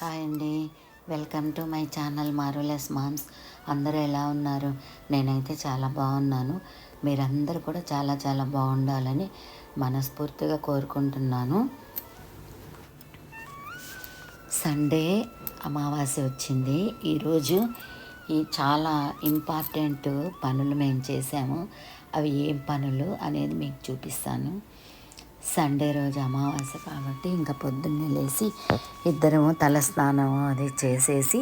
Hi అండి. Welcome to my channel marvelous moms. అందరూ ఎలా ఉన్నారు? నేనైతే చాలా బాగున్నాను. మీరందరూ కూడా చాలా చాలా బాగుండాలని మనస్ఫూర్తిగా కోరుకుంటున్నాను. సండే అమావాస్య వచ్చింది. ఈరోజు ఈ చాలా ఇంపార్టెంట్ పనులు మేము చేసాము అవి ఏం పనులు అనేది మీకు చూపిస్తాను. సండే రోజు అమావాస్య కాబట్టి ఇంకా పొద్దున్నే లేచి ఇద్దరము తలస్నానం అది చేసేసి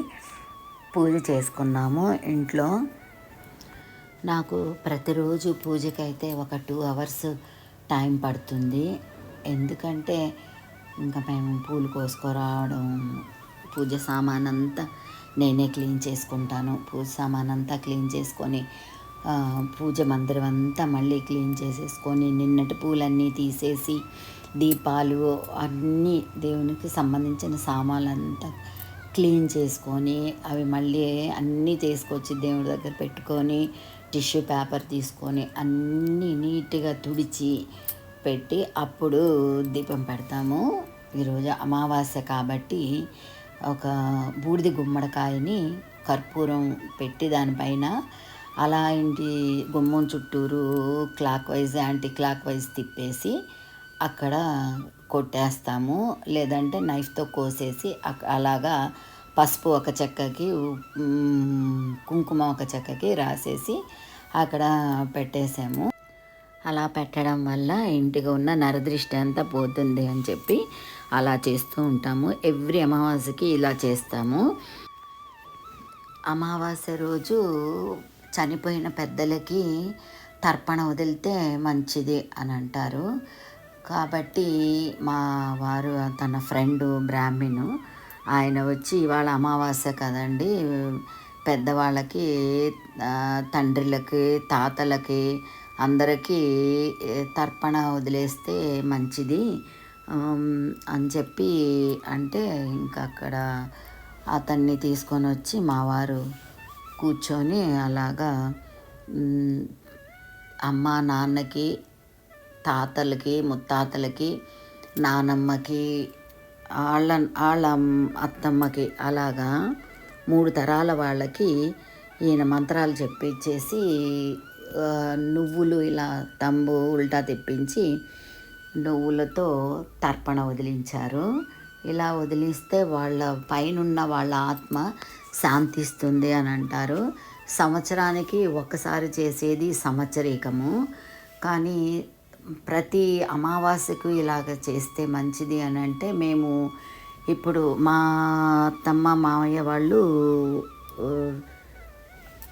పూజ చేసుకున్నాము. ఇంట్లో నాకు ప్రతిరోజు పూజకైతే ఒక టూ అవర్స్ టైం పడుతుంది. ఎందుకంటే ఇంకా మేము పూలు కోసుకురావడం పూజ సామాన్ అంతా నేనే క్లీన్ చేసుకుంటాను. పూజ సామానంతా క్లీన్ చేసుకొని పూజ మందిరం అంతా మళ్ళీ క్లీన్ చేసేసుకొని నిన్నటి పూలన్నీ తీసేసి దీపాలు అన్నీ దేవునికి సంబంధించిన సామాన్లంతా క్లీన్ చేసుకొని అవి మళ్ళీ అన్నీ తీసుకొచ్చి దేవుడి దగ్గర పెట్టుకొని టిష్యూ పేపర్ తీసుకొని అన్నీ నీట్గా తుడిచి పెట్టి అప్పుడు దీపం పెడతాము. ఈరోజు అమావాస్య కాబట్టి ఒక బూడిద గుమ్మడికాయని కర్పూరం పెట్టి దానిపైన అలా ఇంటి గుమ్మం చుట్టూరు clockwise anticlockwise తిప్పేసి అక్కడ కొట్టేస్తాము. లేదంటే నైఫ్తో కోసేసి అలాగా పసుపు ఒక చెక్కకి కుంకుమ ఒక చెక్కకి రాసేసి అక్కడ పెట్టేసాము. అలా పెట్టడం వల్ల ఇంటికి ఉన్న నరదృష్టి అంతా పోతుంది అని చెప్పి అలా చేస్తూ ఉంటాము. ఎవ్రీ అమావాస్యకి ఇలా చేస్తాము. అమావాస్య రోజు చనిపోయిన పెద్దలకి తర్పణ వదిలితే మంచిది అని అంటారు. కాబట్టి మా వారు తన ఫ్రెండ్ బ్రాహ్మణు ఆయన వచ్చి ఇవాళ అమావాస్య కదండి పెద్దవాళ్ళకి తండ్రులకి తాతలకి అందరికీ తర్పణ వదిలేస్తే మంచిది. అని చెప్పి అంటే ఇంకా అక్కడ అతన్ని తీసుకొని వచ్చి మా వారు కూర్చొని అలాగా అమ్మ నాన్నకి తాతలకి ముత్తాతలకి నానమ్మకి వాళ్ళ వాళ్ళ అత్తమ్మకి అలాగా మూడు తరాల వాళ్ళకి ఈయన మంత్రాలు చెప్పించేసి నువ్వులు ఇలా తంబు ఉల్టా తెప్పించి నువ్వులతో తర్పణ వదిలించారు. ఇలా వదిలిస్తే వాళ్ళ పైనున్న వాళ్ళ ఆత్మ శాంతిస్తుంది అని అంటారు. సంవత్సరానికి ఒక్కసారి చేసేది సంవత్సరీకము. కానీ ప్రతి అమావాస్యకు ఇలాగ చేస్తే మంచిది అని అంటే మేము ఇప్పుడు మా అత్తమ్మ మామయ్య వాళ్ళు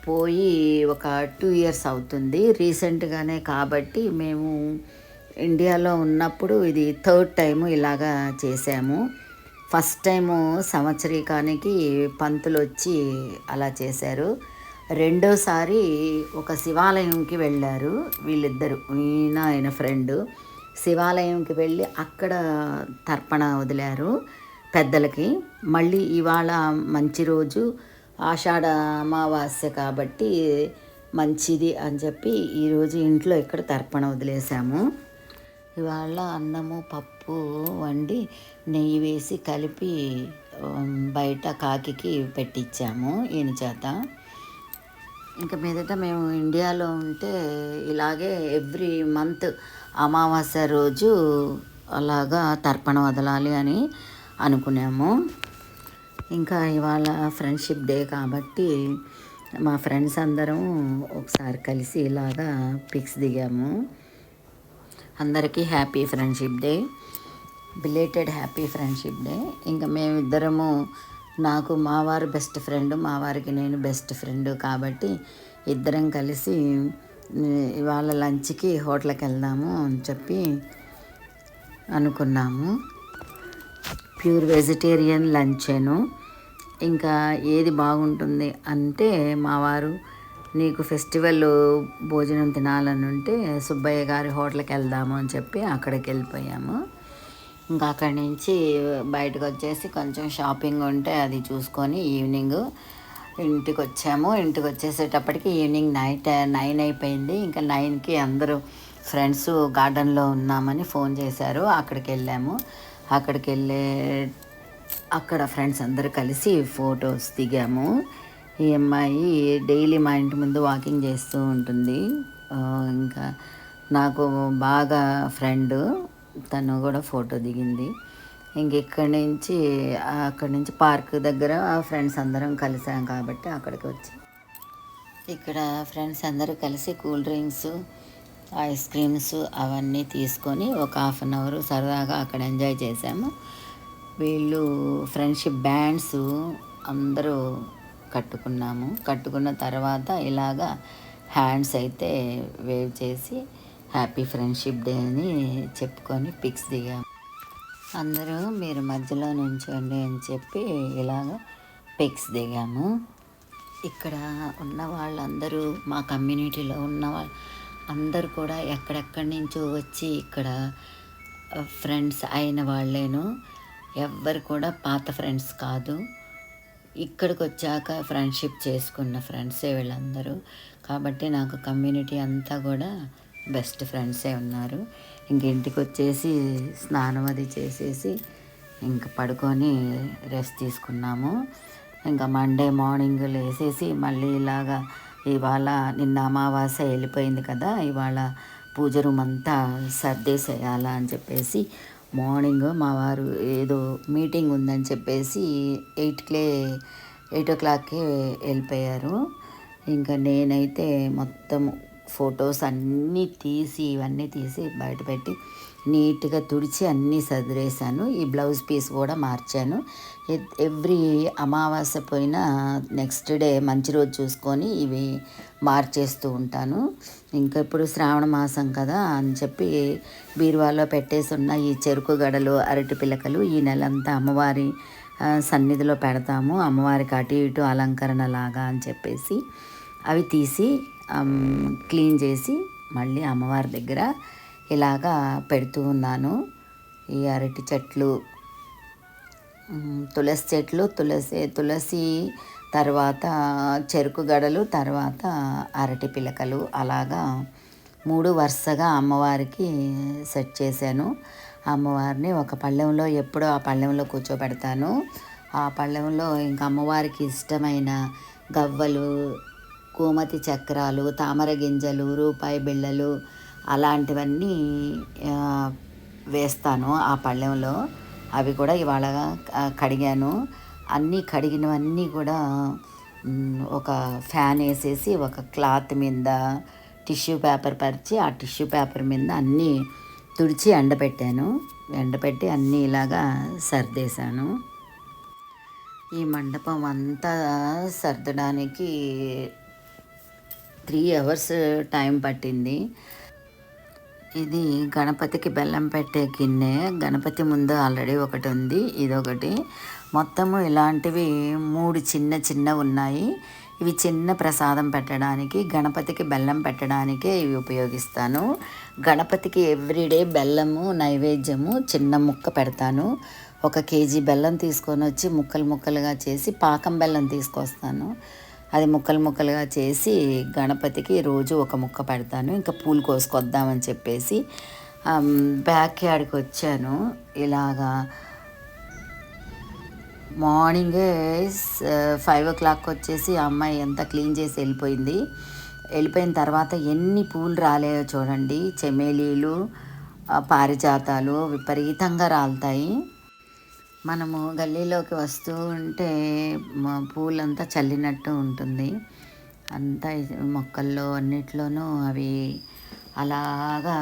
పోయి ఒక టూ ఇయర్స్ అవుతుంది. రీసెంట్గానే కాబట్టి మేము ఇండియాలో ఉన్నప్పుడు ఇది థర్డ్ టైము ఇలాగా చేసాము. ఫస్ట్ టైము సంవత్సరీకానికి పంతులు వచ్చి అలా చేశారు. రెండోసారి ఒక శివాలయంకి వెళ్ళారు వీళ్ళిద్దరు ఈయన ఆయన ఫ్రెండ్. శివాలయంకి వెళ్ళి అక్కడ తర్పణ వదిలారు పెద్దలకి. మళ్ళీ ఇవాళ మంచి రోజు ఆషాఢ అమావాస్య కాబట్టి మంచిది అని చెప్పి ఈరోజు ఇంట్లో ఇక్కడ తర్పణ వదిలేసాము ఇవాళ అన్నము పప్పు వండి నెయ్యి వేసి కలిపి బయట కాకికి పెట్టించాము ఈయన చేత ఇంకా మీదట మేము ఇండియాలో ఉంటే ఇలాగే ఎవ్రీ మంత్ అమావాస్య రోజు అలాగా తర్పణ వదలాలి అని అనుకున్నాము. ఇంకా ఇవాళ ఫ్రెండ్షిప్ డే కాబట్టి మా ఫ్రెండ్స్ అందరం ఒకసారి కలిసి ఇలాగా పిక్స్ దిగాము. అందరికీ happy friendship day. Belated happy friendship day ఇంకా మేమిద్దరము నాకు మా వారు బెస్ట్ ఫ్రెండ్ మా వారికి నేను బెస్ట్ ఫ్రెండ్ కాబట్టి ఇద్దరం కలిసి ఇవాళ లంచ్కి హోటల్కి వెళ్దాము అని చెప్పి అనుకున్నాము. ప్యూర్ వెజిటేరియన్ లంచేను ఇంకా ఏది బాగుంటుంది అంటే మా వారు నీకు ఫెస్టివల్ భోజనం తినాలని ఉంటే సుబ్బయ్య గారి హోటల్కి వెళ్దాము అని చెప్పి అక్కడికి వెళ్ళిపోయాము. ఇంకా అక్కడి నుంచి బయటకు వచ్చేసి కొంచెం షాపింగ్ ఉంటే అది చూసుకొని ఈవినింగ్ ఇంటికి వచ్చాము ఇంటికి వచ్చేసేటప్పటికి ఈవినింగ్ నైట్ నైన్ అయిపోయింది. ఇంకా నైన్కి అందరూ ఫ్రెండ్స్ గార్డెన్లో ఉన్నామని ఫోన్ చేశారు. అక్కడికి వెళ్ళాము అక్కడికి వెళ్ళే అక్కడ ఫ్రెండ్స్ అందరూ కలిసి ఫొటోస్ దిగాము. ఈ అమ్మాయి డైలీ మా ఇంటి ముందు వాకింగ్ చేస్తూ ఉంటుంది. ఇంకా నాకు బాగా ఫ్రెండ్. తను కూడా ఫోటో దిగింది. ఇంకెక్కడి నుంచి అక్కడి నుంచి పార్క్ దగ్గర ఫ్రెండ్స్ అందరం కలిసాం కాబట్టి అక్కడికి వచ్చి. ఇక్కడ ఫ్రెండ్స్ అందరూ కలిసి కూల్ డ్రింక్స్ ఐస్ క్రీమ్స్ అవన్నీ తీసుకొని ఒక హాఫ్ అన్ అవర్ సరదాగా అక్కడ ఎంజాయ్ చేసాము. వీళ్ళు ఫ్రెండ్షిప్ బ్యాండ్స్ అందరూ కట్టుకున్నాము. కట్టుకున్న తర్వాత ఇలాగా హ్యాండ్స్ అయితే వేవ్ చేసి హ్యాపీ ఫ్రెండ్షిప్ డే అని చెప్పుకొని పిక్స్ దిగాము అందరూ మీరు మధ్యలో నుంచోండి అని చెప్పి ఇలాగ పిక్స్ దిగాము. ఇక్కడ ఉన్న వాళ్ళందరూ మా కమ్యూనిటీలో ఉన్న వాళ్ళు అందరూ కూడా ఎక్కడెక్కడి నుంచో వచ్చి ఇక్కడ ఫ్రెండ్స్ అయిన వాళ్ళేను. ఎవ్వరు కూడా పాత ఫ్రెండ్స్ కాదు. ఇక్కడికి వచ్చాక ఫ్రెండ్షిప్ చేసుకున్న ఫ్రెండ్సే వీళ్ళందరూ. కాబట్టి నాకు కమ్యూనిటీ అంతా కూడా బెస్ట్ ఫ్రెండ్సే ఉన్నారు. ఇంక ఇంటికి వచ్చేసి స్నానం అది చేసేసి ఇంకా పడుకొని రెస్ట్ తీసుకున్నాము. ఇంకా మండే మార్నింగ్ లేసేసి మళ్ళీ ఇలాగా ఇవాళ నిన్న అమావాస్య వెళ్ళిపోయింది కదా ఇవాళ పూజ రూమ్ అంతా సర్దేసేయాలా అని చెప్పేసి మార్నింగ్ మా వారు ఏదో మీటింగ్ ఉందని చెప్పేసి ఎయిట్కే ఎయిట్ ఓ క్లాక్కి వెళ్ళిపోయారు. ఇంకా నేనైతే మొత్తం ఫొటోస్ అన్నీ తీసి ఇవన్నీ తీసి బయటపెట్టి నీట్గా తుడిచి అన్నీ సదిరేశాను. ఈ బ్లౌజ్ పీస్ కూడా మార్చాను. ఎవ్రీ అమావాస్య పోయిన నెక్స్ట్ డే మంచి రోజు చూసుకొని ఇవి మార్చేస్తూ ఉంటాను. ఇంకా ఇప్పుడు శ్రావణ మాసం కదా అని చెప్పి బీరువాలో పెట్టేసి ఉన్న ఈ చెరుకు గడలు అరటి పిలకలు ఈ నెలంతా అమ్మవారి సన్నిధిలో పెడతాము. అమ్మవారికి అటు ఇటు అలంకరణ లాగా అని చెప్పేసి అవి తీసి క్లీన్ చేసి మళ్ళీ అమ్మవారి దగ్గర ఇలాగా పెడుతూ ఉన్నాను. ఈ అరటి చెట్లు తులసి చెట్లు తులసి తులసి తర్వాత చెరుకు గడలు తర్వాత అరటి పిలకలు అలాగా మూడు వరుసగా అమ్మవారికి సెట్ చేశాను. అమ్మవారిని ఒక పళ్ళెంలో ఎప్పుడో ఆ పళ్ళెంలో కూర్చోబెడతాను. ఆ పళ్ళెంలో ఇంకా అమ్మవారికి ఇష్టమైన గవ్వలు కోమతి చక్రాలు తామర గింజలు రూపాయి బిళ్ళలు అలాంటివన్నీ వేస్తాను ఆ పళ్ళెంలో. అవి కూడా ఇవాళ కడిగాను. అన్నీ కడిగినవన్నీ కూడా ఒక ఫ్యాన్ వేసేసి ఒక క్లాత్ మీద టిష్యూ పేపర్ పరిచి ఆ టిష్యూ పేపర్ మీద అన్నీ తుడిచి ఎండబెట్టాను. ఎండబెట్టి అన్నీ ఇలాగా సర్దేశాను. ఈ మండపం అంతా సర్దడానికి త్రీ అవర్స్ టైం పట్టింది. ఇది గణపతికి బెల్లం పెట్టే గిన్నె. గణపతి ముందు ఆల్రెడీ ఒకటి ఉంది ఇదొకటి. మొత్తము ఇలాంటివి మూడు చిన్న చిన్న ఉన్నాయి. ఇవి చిన్న ప్రసాదం పెట్టడానికి గణపతికి బెల్లం పెట్టడానికే ఇవి ఉపయోగిస్తాను. గణపతికి ఎవ్రీడే బెల్లము నైవేద్యము చిన్న ముక్క పెడతాను. ఒక కేజీ బెల్లం తీసుకొని వచ్చి ముక్కలు ముక్కలుగా చేసి పాకం బెల్లం తీసుకొస్తాను. అది ముక్కలు ముక్కలుగా చేసి గణపతికి రోజు ఒక ముక్క పెడతాను. ఇంకా పూలు కోసుకొద్దామని చెప్పేసి బ్యాక్ యార్డ్కి వచ్చాను. ఇలాగా మార్నింగే ఫైవ్ ఓ క్లాక్ వచ్చేసి ఆ అమ్మాయి అంతా క్లీన్ చేసి వెళ్ళిపోయింది. వెళ్ళిపోయిన తర్వాత ఎన్ని పూలు రాలేయో చూడండి. చెమేలీలు పారిజాతాలు విపరీతంగా రాలుతాయి. మనము గల్లీలోకి వస్తూ ఉంటే మా పూలంతా చల్లినట్టు ఉంటుంది. అంతా మొక్కల్లో అన్నిట్లోనూ అవి అలాగా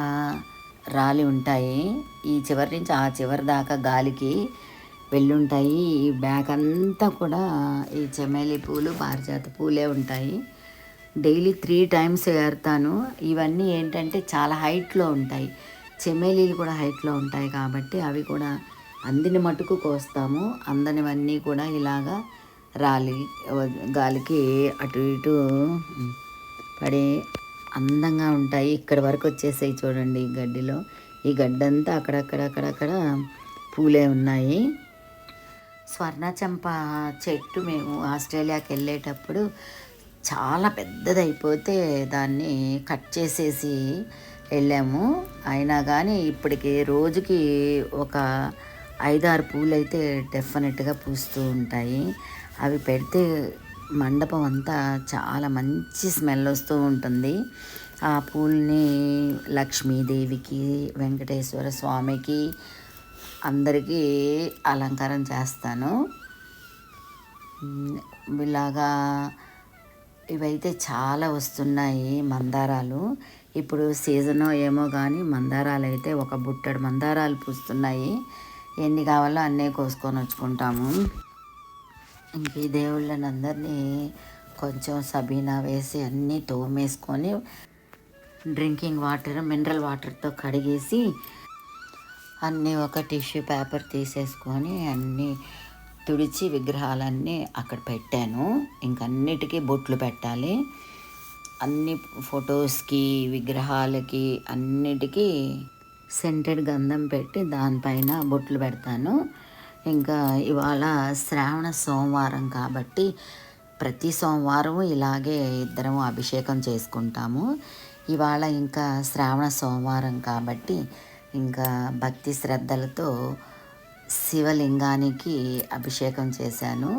రాలి ఉంటాయి. ఈ చివరి నుంచి ఆ చివరి దాకా గాలికి వెళ్ళుంటాయి. ఈ బ్యాగ్ అంతా కూడా ఈ చెమేలి పూలు పారిజాత పూలే ఉంటాయి. డైలీ త్రీ టైమ్స్ ఏరుతాను. ఇవన్నీ ఏంటంటే చాలా హైట్లో ఉంటాయి. చెమేలీలు కూడా హైట్లో ఉంటాయి కాబట్టి అవి కూడా అందిన మటుకు కోస్తాము. అందనివన్నీ కూడా ఇలాగా రాలి గాలికి అటు ఇటు పడి అందంగా ఉంటాయి. ఇక్కడ వరకు వచ్చేసాయి చూడండి ఈ గడ్డిలో. ఈ గడ్డంతా అక్కడక్కడ అక్కడక్కడ పూలే ఉన్నాయి. స్వర్ణచంప చెట్టు మేము ఆస్ట్రేలియాకి వెళ్ళేటప్పుడు చాలా పెద్దదైపోతే దాన్ని కట్ చేసేసి వెళ్ళాము. అయినా కానీ ఇప్పటికి రోజుకి ఒక ఐదారు పూలైతే డెఫినెట్గా పూస్తూ ఉంటాయి. అవి పెడితే మండపం అంతా చాలా మంచి స్మెల్ వస్తూ ఉంటుంది. ఆ పూల్ని లక్ష్మీదేవికి వెంకటేశ్వర స్వామికి అందరికీ అలంకారం చేస్తాను. ఇలాగా ఇవైతే చాలా వస్తున్నాయి మందారాలు. ఇప్పుడు సీజన్ ఏమో కానీ మందారాలు అయితే ఒక బుట్టడు మందారాలు పూస్తున్నాయి. ఎన్ని కావాలో అన్నీ కోసుకొని వచ్చుకుంటాము. ఇంక ఈ దేవుళ్ళని అందరినీ కొంచెం సబీనా వేసి అన్నీ తోమేసుకొని డ్రింకింగ్ వాటర్ మినరల్ వాటర్తో కడిగేసి అన్నీ ఒక టిష్యూ పేపర్ తీసేసుకొని అన్నీ తుడిచి విగ్రహాలన్నీ అక్కడ పెట్టాను. ఇంకన్నిటికీ బొట్లు పెట్టాలి. అన్ని ఫొటోస్కి విగ్రహాలకి అన్నిటికీ సెంటెడ్ గంధం పెట్టి దానిపైన బొట్లు పెడతాను. ఇంకా ఇవాళ శ్రావణ సోమవారం కాబట్టి ప్రతి సోమవారం ఇలాగే ఇద్దరం అభిషేకం చేసుకుంటాము. ఇవాళ ఇంకా శ్రావణ సోమవారం కాబట్టి ఇంకా భక్తి శ్రద్ధలతో శివలింగానికి అభిషేకం చేశాను.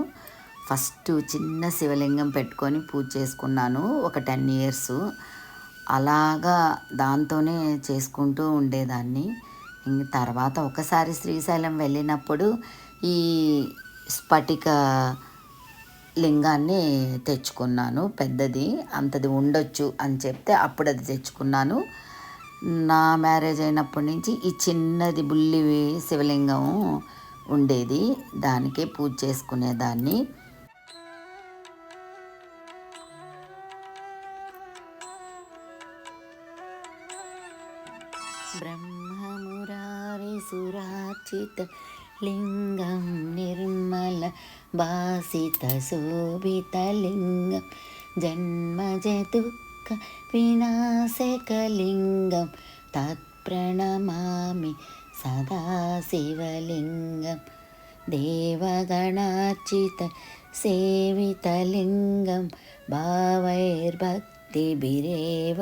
ఫస్ట్ చిన్న శివలింగం పెట్టుకొని పూజ చేసుకున్నాను. ఒక టెన్ ఇయర్స్. అలాగా దాంతోనే చేసుకుంటూ ఉండేదాన్ని. ఇంక తర్వాత ఒకసారి శ్రీశైలం వెళ్ళినప్పుడు ఈ స్ఫటిక లింగాన్ని తెచ్చుకున్నాను. పెద్దది అంతది ఉండొచ్చు అని చెప్తే అప్పుడు అది తెచ్చుకున్నాను. నా మ్యారేజ్ అయినప్పటి నుంచి ఈ చిన్నది బుల్లి శివలింగం ఉండేది. దానికే పూజ చేసుకునేదాన్ని. బ్రహ్మమురారిసురార్చిత లింగం నిర్మల భాసిత శోభితలింగం జన్మజ దుఃఖ వినాశకలింగం తత్ప్రణమామి సదా శివలింగం. దేవగణార్చిత సేవితలింగం భావైర్భక్తిభిరేవ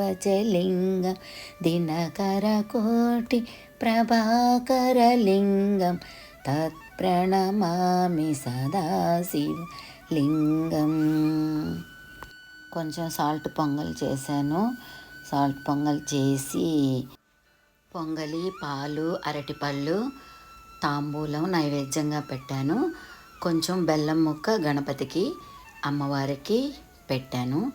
చ లింగం ప్రభాకరలింగం తత్ప్రణమామి సదా లింగం. కొంచెం సాల్ట్ పొంగల్ చేశాను. సాల్ట్ పొంగల్ చేసి పొంగలి పాలు అరటిపళ్ళు తాంబూలం నైవేద్యంగా పెట్టాను. కొంచెం బెల్లం ముక్క గణపతికి అమ్మవారికి పెట్టాను.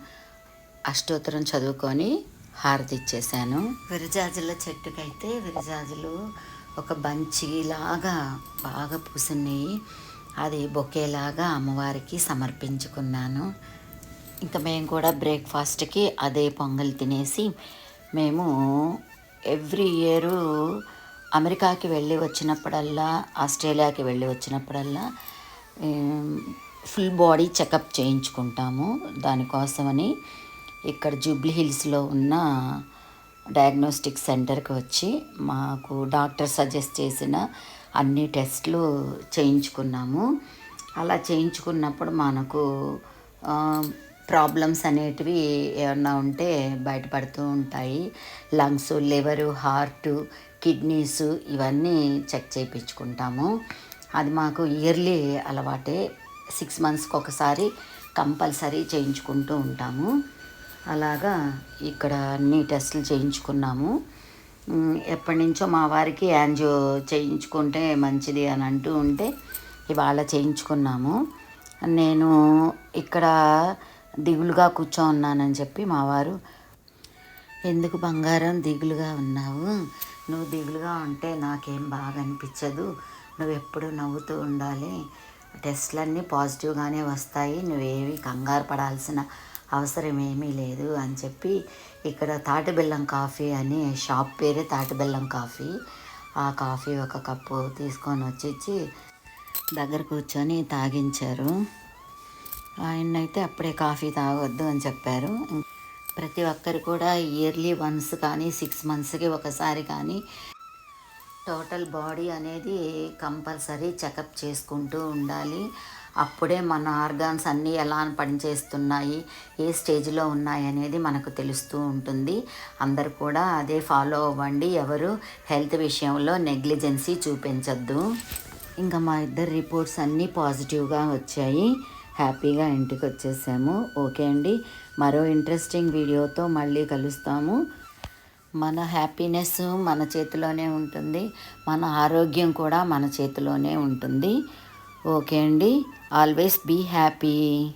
అష్టోత్తరం చదువుకొని హారతి ఇచ్చేసాను విరజాజుల చెట్టుకైతే విరజాజులు ఒక బంచిలాగా బాగా పూసినాయి. అది బొకేలాగా అమ్మవారికి సమర్పించుకున్నాను. ఇంకా మేము కూడా బ్రేక్ఫాస్ట్కి అదే పొంగల్ తినేసి మేము ఎవ్రీ ఇయరు అమెరికాకి వెళ్ళి వచ్చినప్పుడల్లా ఆస్ట్రేలియాకి వెళ్ళి వచ్చినప్పుడల్లా ఫుల్ బాడీ చెకప్ చేయించుకుంటాము. దానికోసమని ఇక్కడ జూబ్లీ హిల్స్లో ఉన్న డయాగ్నోస్టిక్ సెంటర్కి వచ్చి మాకు డాక్టర్ సజెస్ట్ చేసిన అన్ని టెస్ట్లు చేయించుకున్నాము. అలా చేయించుకున్నప్పుడు మనకు ప్రాబ్లమ్స్ అనేటివి ఏమన్నా ఉంటే బయటపడుతూ ఉంటాయి. లంగ్స్ లివరు హార్ట్ కిడ్నీస్ ఇవన్నీ చెక్ చేయించుకుంటాము. అది మాకు ఇయర్లీ అలవాటే. సిక్స్ మంత్స్కి ఒకసారి కంపల్సరీ చేయించుకుంటూ ఉంటాము. అలాగా ఇక్కడ అన్ని టెస్టులు చేయించుకున్నాము. ఎప్పటి నుంచో మా వారికి యాంజియో చేయించుకుంటే మంచిది అని అంటూ ఉంటే ఇవాళ చేయించుకున్నాము. నేను ఇక్కడ దిగులుగా కూర్చో ఉన్నానని చెప్పి మా వారు ఎందుకు బంగారం దిగులుగా ఉన్నావు? నువ్వు దిగులుగా ఉంటే నాకేం బాగా అనిపించదు. నువ్వు ఎప్పుడు నవ్వుతూ ఉండాలి. టెస్ట్లన్నీ పాజిటివ్గానే వస్తాయి. నువ్వేవి కంగారు పడాల్సిన అవసరం ఏమీ లేదు అని చెప్పి ఇక్కడ తాటిబెల్లం కాఫీ అని షాప్ పేరే తాటిబెల్లం కాఫీ. ఆ కాఫీ ఒక కప్పు తీసుకొని వచ్చి దగ్గర కూర్చొని తాగించారు. ఆయన్నైతే అప్పుడే కాఫీ తాగొద్దు అని చెప్పారు. ప్రతి ఒక్కరు కూడా ఇయర్లీ వన్స్ కానీ సిక్స్ మంత్స్కి ఒకసారి కానీ టోటల్ బాడీ అనేది కంపల్సరీ చెకప్ చేసుకుంటూ ఉండాలి. అప్పుడే మన ఆర్గాన్స్ అన్నీ ఎలా పనిచేస్తున్నాయి ఏ స్టేజ్లో ఉన్నాయి అనేది మనకు తెలుస్తూ ఉంటుంది. అందరు కూడా అదే ఫాలో అవ్వండి. ఎవరు హెల్త్ విషయంలో నెగ్లిజెన్సీ చూపించద్దు. ఇంకా మా ఇద్దరు రిపోర్ట్స్ అన్నీ పాజిటివ్గా వచ్చాయి. హ్యాపీగా ఇంటికి వచ్చేసాము. ఓకే అండి. మరో ఇంట్రెస్టింగ్ వీడియోతో మళ్ళీ కలుస్తాము. మన హ్యాపీనెస్ మన చేతిలోనే ఉంటుంది. మన ఆరోగ్యం కూడా మన చేతిలోనే ఉంటుంది. ఓకే అండి. Always be happy.